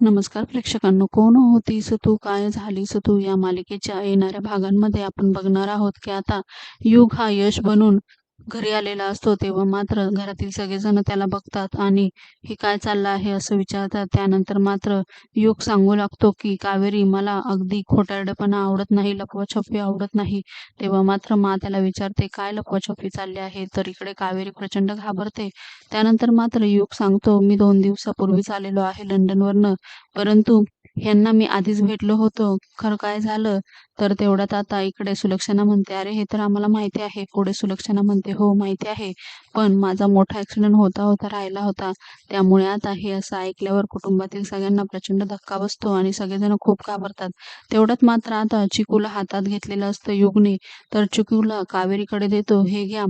नमस्कार प्रेक्षकांनो कोण होतीस तू? काय झालीस तू? या मालिकेच्या येणाऱ्या भागांमध्ये आपण बघणार आहोत की आता युग हा यश बनून घरी आलेला असतो तेव्हा मात्र घरातील सगळेजण त्याला बघतात आणि हे काय चाललं आहे असं विचारतात. त्यानंतर मात्र योग सांगू लागतो की कावेरी मला अगदी खोटारडेपणा आवडत नाही लपवाछपवी आवडत नाही. तेव्हा मात्र मा त्याला विचारते काय लपवाछपवी चालली आहे? तर इकडे कावेरी प्रचंड घाबरते. त्यानंतर मात्र योग सांगतो मी दोन दिवसापूर्वीच आलेलो आहे लंडनवरनं परंतु ह्यांना मी आधीच भेटलो होतो. खरं काय झालं? तर तेवढ्यात आता इकडे सुलक्षणा म्हणते अरे हे तर आम्हाला माहिती आहे. पुढे सुलक्षणा म्हणते हो माहिती आहे. पण माझा मोठा ऍक्सिडेंट होता होता राहिला होता. त्यामुळे आता हे असं ऐकल्यावर कुटुंबातील सगळ्यांना प्रचंड धक्का बसतो आणि सगळेजण खूप घाबरतात. तेवढ्यात मात्र आता चिकूला हातात घेतलेलं असतं युगने. तर चिकूला कावेरीकडे देतो. हे घ्या.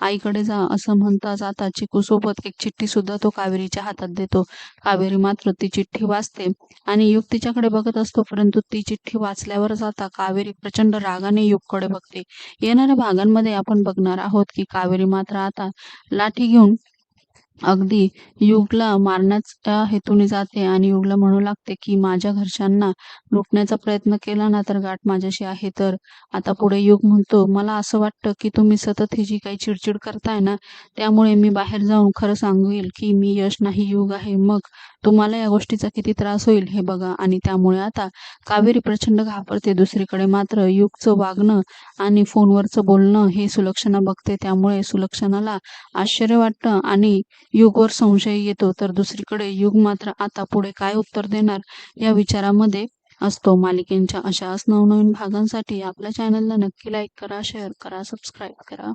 आईकडे जा असं म्हणता जाता चिकू सोबत एक चिठ्ठी सुद्धा तो कावेरीच्या हातात देतो. कावेरी मात्र ती चिठ्ठी वाचते आणि युग तिच्याकडे बघत असतो परंतु ती चिठ्ठी वाचल्यावर जाता कावेरी प्रचंड रागाने युगकडे बघते. येणाऱ्या भागांमध्ये आपण बघणार आहोत की कावेरी मात्र आता लाठी घेऊन अगदी. युगला मारण्याच्या हेतूने जाते आणि युगला म्हणू लागते की माझ्या घरच्यांना लुटण्याचा प्रयत्न केला ना तर गाठ माझ्याशी आहे. तर आता पुढे युग म्हणतो मला असं वाटतं की तुम्ही सतत ही जी काही चिडचिड करताय ना त्यामुळे मी बाहेर जाऊन खरं सांगेल की मी यश नाही युग आहे. मग तुम्हाला या गोष्टीचा किती त्रास होईल हे बघा. आणि त्यामुळे आता कावेरी प्रचंड घाबरते. दुसरीकडे मात्र युगचं वागणं आणि फोनवरचं बोलणं हे सुलक्षणा बघते. त्यामुळे सुलक्षणाला आश्चर्य वाटतं आणि युगवर संशय येतो तर दुसरीकडे युग मात्र आता पुढे काय उत्तर देणार या विचारामध्ये असतो. मालिकेच्या अशाच नवनवीन भागांसाठी आपल्या चॅनलला नक्की लाईक करा शेअर करा सबस्क्राईब करा.